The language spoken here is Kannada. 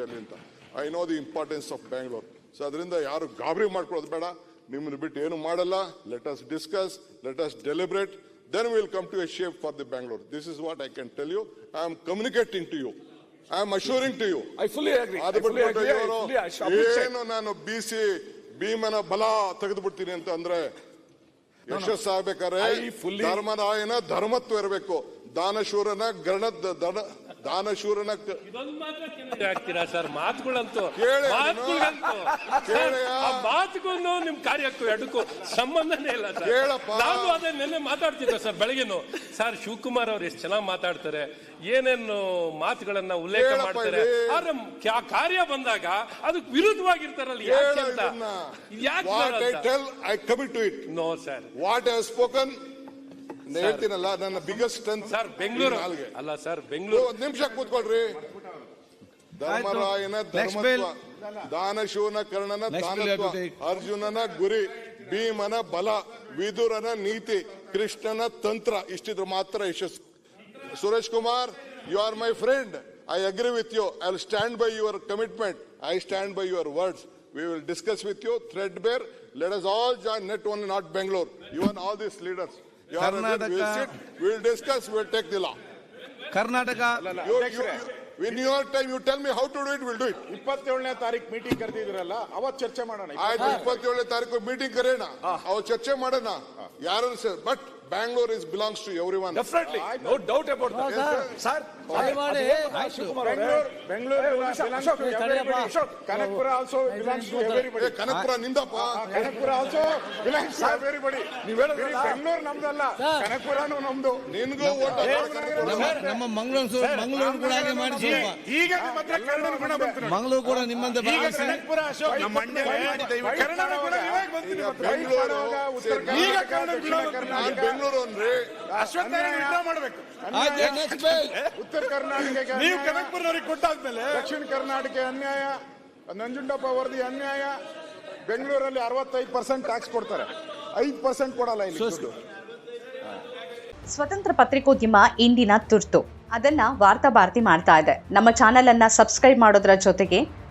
ಅಂತ. I know the importance of Bangalore so ಅದರಿಂದ ಯಾರು ಗಾಬರಿ ಮಾಡ್ಕೊಳ್ಳೋದು ಬೇಡ. ನಿಮ್ಮನ್ನು ಬಿಟ್ಟು ಏನು ಮಾಡಲ್ಲ. Let us discuss let us deliberate then will come to a shape for the Bangalore this is what I can tell you I am communicating to you I am assuring to you. ಏನು ನಾನು ಬಿ ಸಿ ಭೀಮನ ಬಲ ತೆಗೆದು ಬಿಡ್ತೀನಿ ಅಂತ ಅಂದ್ರೆ ಯಶಸ್ಸಾಗಬೇಕಾದ್ರೆ ಧರ್ಮದ ಧರ್ಮತ್ವ ಇರಬೇಕು. ದಾನಶೂರನ ಗಣ ದನ- ದಾನಶೂರನ ಹಾಕ್ತೀರಾ ಸರ್? ಮಾತುಗಳಂತೂ. ಕೇಳಿ ಮಾತುಗಳಂತೂ. ಆ ಮಾತುಗೂ ನಿಮ್ ಕಾರ್ಯಕ್ಕೂ ಎಡಕ್ಕೂ ಸಂಬಂಧನೇ ಇಲ್ಲ ಸರ್. ಕೇಳಪ್ಪ. ನಾನು ಅದೇ ನಿನ್ನೆ ಮಾತಾಡ್ತಿದ್ದೆ ಸರ್ ಬೆಳಗ್ಗೆನು ಸರ್ ಶಿವಕುಮಾರ್ ಅವ್ರು ಎಷ್ಟು ಚೆನ್ನಾಗಿ ಮಾತಾಡ್ತಾರೆ. ಏನೇನು ಮಾತುಗಳನ್ನ ಉಲ್ಲೇಖ ಮಾಡ್ತಾರೆ. ಆದ್ರೆ ಕಾರ್ಯ ಬಂದಾಗ ಅದಕ್ಕೆ ವಿರುದ್ಧವಾಗಿರ್ತಾರಲ್ಲ ಯಾಕೆ ಅಂತ? ಯಾಕೆ I I to it no sir what have spoken ಹೇಳ್ತೀನಲ್ಲ ನನ್ನ ಬಿಗ್ಗೆಸ್ಟ್ ಸ್ಟ್ರೆಂತ್ ಸರ್ ಬೆಂಗಳೂರು ಅಲ್ಲ ಸರ್ ಬೆಂಗಳೂರು ಒಂದ್ ನಿಮಿಷ ಕೂತ್ಕೊಳ್ರಿ. ಧರ್ಮರಾಯನ ಧರ್ಮತ್ವ ದಾನಶೂನ ಕರ್ಣನ ದಾನತ್ವ ಅರ್ಜುನನ ಗುರಿ ಭೀಮನ ಬಲ ವಿದುರನ ನೀತಿ ಕೃಷ್ಣನ ತಂತ್ರ ಇಷ್ಟಿದ್ರು ಮಾತ್ರ ಯಶಸ್ಸು. Suresh Kumar you are my friend I agree with you I will stand by your commitment I stand by your words we will discuss with you threadbare let us all join net only not Bengaluru even all these leaders Karnataka- will discuss will take the law Karnataka win your time you tell me how to do it will do it ಇಪ್ಪತ್ತೇಳನೇ ತಾರೀಕು ಮೀಟಿಂಗ್ ಕರೆದಿದ್ರಲ್ಲ ಅವತ್ ಚರ್ಚೆ ಮಾಡೋಣ ಆಯ್ತು ಇಪ್ಪತ್ತೇಳನೇ ತಾರೀಕು ಮೀಟಿಂಗ್ ಕರೆಯೋಣ. ಅವ ಚರ್ಚೆ ಮಾಡೋಣ. ಯಾರು but Bangalore is belongs to every one definitely no doubt about sir Bengaluru Bengaluru Kanakapura also belongs to everybody Kanakapura ನಿಂದಪ್ಪ Kanakapura also belongs to everybody ನೀವು ಹೇಳಿದ್ರೆ ಬೆಂಗಳೂರು ನಮ್ದಲ್ಲ. ಕನಕಪುರನು ನಮ್ದು. ನಿನ್ಗೂ ಓಟ್ ನಮ್ಮ ಮಂಗಳೂರು ಮಂಗಳೂರು ಕೂಡ ಹಾಗೆ ಮಾಡಿಸಿ ಈಗ ನಿಮ್ಮ ಹತ್ರ ಕನ್ನಡ ಗುಣ ಬಂತು. ನೋಡಿ. ಮಂಗಳೂರು ಕೂಡ ನಿಮ್ಮಂತೆ ಈಗ ಕನಕಪುರ ಅಶೋಕ್ ನಮ್ಮ ಕನ್ನಡ ಗುಣ ಇವಾಗ ಬಂತು ನಿಮ್ಮ ಹತ್ರ. ಬೆಂಗಳೂರು ಉತ್ತರ ಈಗ ಕನ್ನಡ ಗುಣ ಬೆಂಗಳೂರು ಅಂದ್ರೆ ಮಾಡಬೇಕು. ಉತ್ತರ ಕರ್ನಾಟಕಕ್ಕೆ ನೀವು ಕೊಟ್ಟಾದ್ಮೇಲೆ ದಕ್ಷಿಣ ಕರ್ನಾಟಕ ಅನ್ಯಾಯ ನಂಜುಂಡಪ್ಪ ವರದಿ ಅನ್ಯಾಯ ಬೆಂಗಳೂರಲ್ಲಿ ಅರವತ್ತೈದು ಪರ್ಸೆಂಟ್ ಟ್ಯಾಕ್ಸ್ ಕೊಡ್ತಾರೆ. ಐದು ಪರ್ಸೆಂಟ್ ಕೊಡಲ್ಲ ಇಲ್ಲಿ ಸ್ವತಂತ್ರ ಪತ್ರಿಕೋದ್ಯಮ ಇಂದಿನ ತುರ್ತು. ಅದನ್ನ ವಾರ್ತಾ ಭಾರತಿ ಮಾಡ್ತಾ ಇದೆ. ನಮ್ಮ ಚಾನೆಲ್ ಅನ್ನ ಸಬ್ಸ್ಕ್ರೈಬ್ ಮಾಡೋದ್ರ ಜೊತೆಗೆ